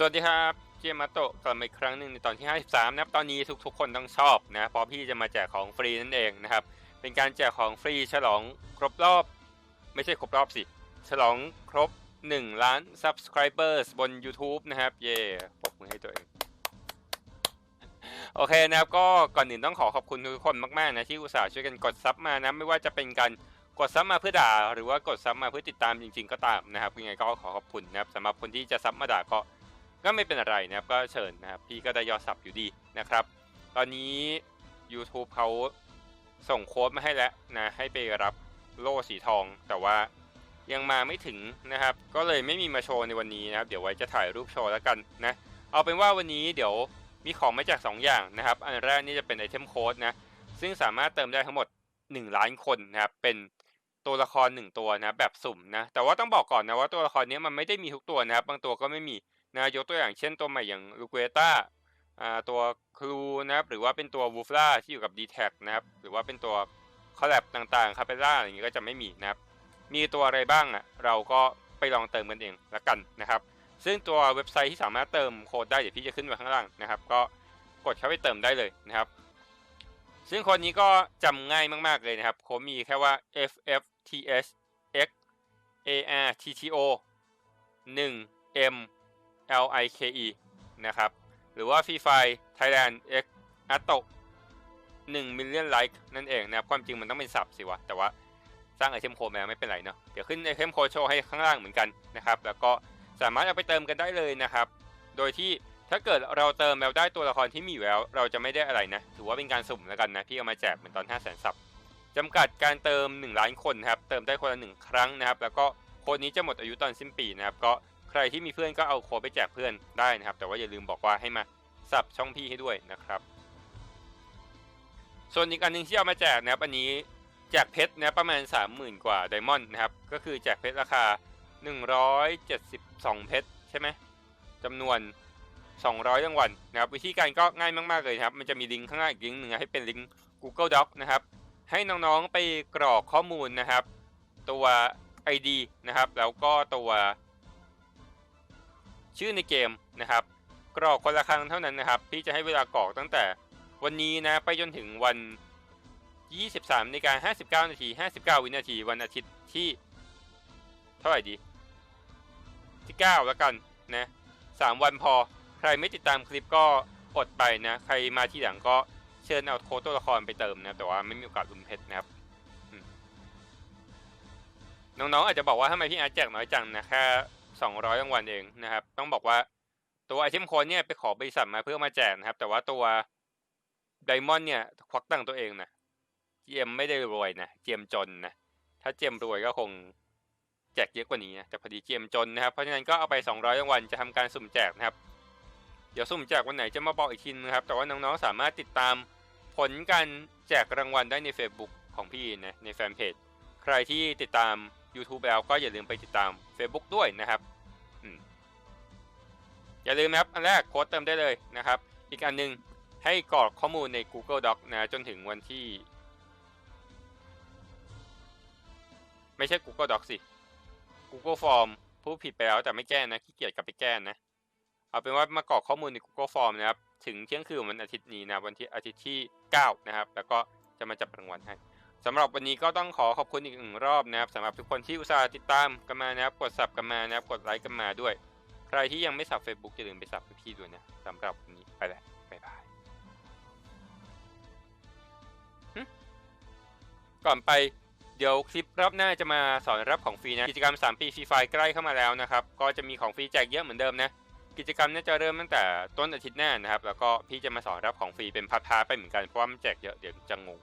สวัสดีครับเจมาโตะกลับมาอีกครั้งหนึ่งในตอนที่ 53 นะครับ ตอนนี้ทุกๆ คนต้องชอบนะ เพราะพี่จะมาแจกของฟรีนั่นเองนะครับ เป็นการแจกของฟรีฉลองครบรอบ ไม่ใช่ครบรอบสิ ฉลองครบ 1 ล้าน subscribers บน YouTube นะครับ เย่ปรบมือให้ตัวเอง โอเคนะครับ ก็ก่อนอื่นต้องขอขอบคุณทุกคนมากๆนะ ที่อุตส่าห์ช่วยกันกดซับมานะ ไม่ว่าจะเป็นการกดซับมาเพื่อด่า หรือว่ากดซับมาเพื่อติดตามจริง ๆ ก็ตามนะครับยังไงก็ขอขอบคุณนะครับสำหรับคนที่จะซับมาด่าก็ ก็ไม่เป็นอะไรนะครับก็เชิญนะครับพี่ก็ได้ยอดซับอยู่ดีนะครับ ตอนนี้ YouTube เขาส่งโค้ดมาให้แล้วนะให้ไปรับโล่สีทอง แต่ว่ายังมาไม่ถึงนะครับ ก็เลยไม่มีมาโชว์ในวันนี้นะครับ เดี๋ยวไว้จะถ่ายรูปโชว์แล้วกันนะเอาเป็นว่าวันนี้เดี๋ยวมีของมาแจก2 อย่างนะครับ อันแรกนี่จะเป็นไอเทมโค้ดนะซึ่งสามารถเติมได้ทั้งหมด 1 ล้านคนนะครับเป็นตัวละคร 1 ตัวนะแบบสุ่มนะแต่ว่าต้องบอกก่อนนะว่าตัวละครนี้มันไม่ได้มีทุกตัวนะครับ บางตัวก็ไม่มี นะยกตัวอย่างเช่นตัวใหม่อย่างลูเกต้าอ่าตัวครูนะครับหรือว่าเป็นตัววูฟล่าที่อยู่กับ d t แทนะครับหรือว่าเป็นตัวคอลแลบต่างๆคาเปล่าอย่างนี้ก็จะไม่มีนะครับ มีตัวอะไรบ้างอะเราก็ไปลองเติมกันเองละกันนะครับ ซึ่งตัวเว็บไซต์ที่สามารถเติมโค้ดได้เดี๋ยวพี่จะขึ้นไว้ข้างล่างนะครับ ก็กดเข้าไปเติมได้เลยนะครับ ซึ่งโค้ดนี้ก็จำง่ายมากๆเลยนะครับโค้ดมีแค่ว่า f f t s x a r t t o 1 m l i k e นะครับ หรือว่า Free Fire Thailand X a t o 1 million like นั่นเองนะครับ ความจริงมันต้องเป็นสับสิวะ แต่ว่าสร้างไอเทมโค้ดมาไม่เป็นไรเนาะ เดี๋ยวขึ้นไอเทมโค้ดโชว์ให้ข้างล่างเหมือนกันนะครับ แล้วก็สามารถเอาไปเติมกันได้เลยนะครับ โดยที่ถ้าเกิดเราเติมแล้วได้ตัวละครที่มีอยู่แล้ว เราจะไม่ได้อะไรนะ ถือว่าเป็นการสุ่มแล้วกันนะ พี่เอามาแจกเหมือนตอน 5 0 0 0 0 0ซับจำกัดการเติม 1 ล้านคนนะครับ เติมได้คนละ 1 ครั้งนะครับ แล้วก็โค้ดนี้จะหมดอายุตอนสิ้นปีนะครับ ก็ ใครที่มีเพื่อนก็เอาโค้ดไปแจกเพื่อนได้นะครับ แต่ว่าอย่าลืมบอกว่าให้มาสับช่องพี่ให้ด้วยนะครับ ส่วนอีกอันหนึงที่เอามาแจกนะครับอันนี้แจกเพชรนะประมาณ 30,000 กว่าไดมอนด์นะครับ ก็คือแจกเพชรราคา 172 เพชรใช่ไหมจำนวน 200รางวัลนะครับวิธีการก็ง่ายมาก ๆ เลยนะครับ มันจะมีลิงก์ข้างล่างอีกลิงก์หนึ่งให้เป็นลิงก์ Google Doc นะครับ ให้น้องๆไปกรอกข้อมูลนะครับ ตัว ID นะครับ แล้วก็ตัว ชื่อในเกมนะครับ กรอกคนละครั้งเท่านั้นนะครับ พี่จะให้เวลากรอกตั้งแต่วันนี้นะไปจนถึงวัน 23นาฬิกา59 นาที 59 วินาที วันอาทิตย์ที่ เท่าไหร่ดี ที่ 9 แล้วกันนะ3วันพอ ใครไม่ติดตามคลิปก็อดไปนะ ใครมาที่หลังก็เชิญเอาโค้ดตัวละครไปเติมนะ แต่ว่าไม่มีโอกาสลุ้นเพชรนะครับน้องๆอาจจะบอกว่าทำไมพี่อาร์แจกน้อยจังนะแค่ 200รางวัลเองนะครับ ต้องบอกว่าตัวไอเทมโค้ดเนี่ยไปขอบริษัทมาเพื่อมาแจกนะครับ แต่ว่าตัวไดมอนด์เนี่ยควักตังตัวเองนะเจมไม่ได้รวยนะเจมจนนะถ้าเจมรวยก็คงแจกเยอะกว่านี้นะแต่พอดีเจมจนนะครับ เพราะฉะนั้นก็เอาไป 200รางวัลจะทำการสุ่มแจกนะครับ เดี๋ยวสุ่มแจกวันไหนจะมาบอกอีกทีนะครับ แต่ว่าน้องๆสามารถติดตามผลการแจกรางวัลได้ใน Facebook ของพี่นะในแฟนเพจใครที่ติดตาม YouTube แล้วก็อย่าลืมไปติดตาม Facebook ด้วยนะครับอย่าลืมนะครับ อันแรกโค้ดเติมได้เลยนะครับ อีกอันหนึงให้กรอกข้อมูลใน Google Doc นะจนถึงวันที่ ไม่ใช่ Google Doc สิ Google Form ผู้ผิดไปแล้วแต่ไม่แก้นะขี้เกียจกลับไปแก้นะ เอาเป็นว่ามากรอกข้อมูลใน Google Form นะครับ ถึงเที่ยงคืนวันอาทิตย์นี้นะวันที่อาทิตย์ที่ 9 นะครับ แล้วก็จะมาจับรางวัลให้ สำหรับวันนี้ก็ต้องขอขอบคุณอีกหนึ่งรอบนะครับสำหรับทุกคนที่อุตส่าห์ติดตามกันมานะครับ กดสับกันมานะครับ กดไลค์กันมาด้วย ใครที่ยังไม่สับ Facebook อย่าลืมไปสับให้พี่ด้วยนะสำหรับวันนี้ไปแล้วบ๊ายบายก่อนไปเดี๋ยวคลิปรอบหน้าจะมาสอนรับของฟรีนะ กิจกรรม 3 ปีฟรีไฟใกล้เข้ามาแล้วนะครับ ก็จะมีของฟรีแจกเยอะเหมือนเดิมนะ กิจกรรมน่าจะเริ่มตั้งแต่ต้นอาทิตย์หน้านะครับ แล้วก็พี่จะมาสอนรับของฟรีเป็นพาร์ทๆไปเหมือนกันเพราะว่ามันแจกเยอะเดี๋ยวจะงง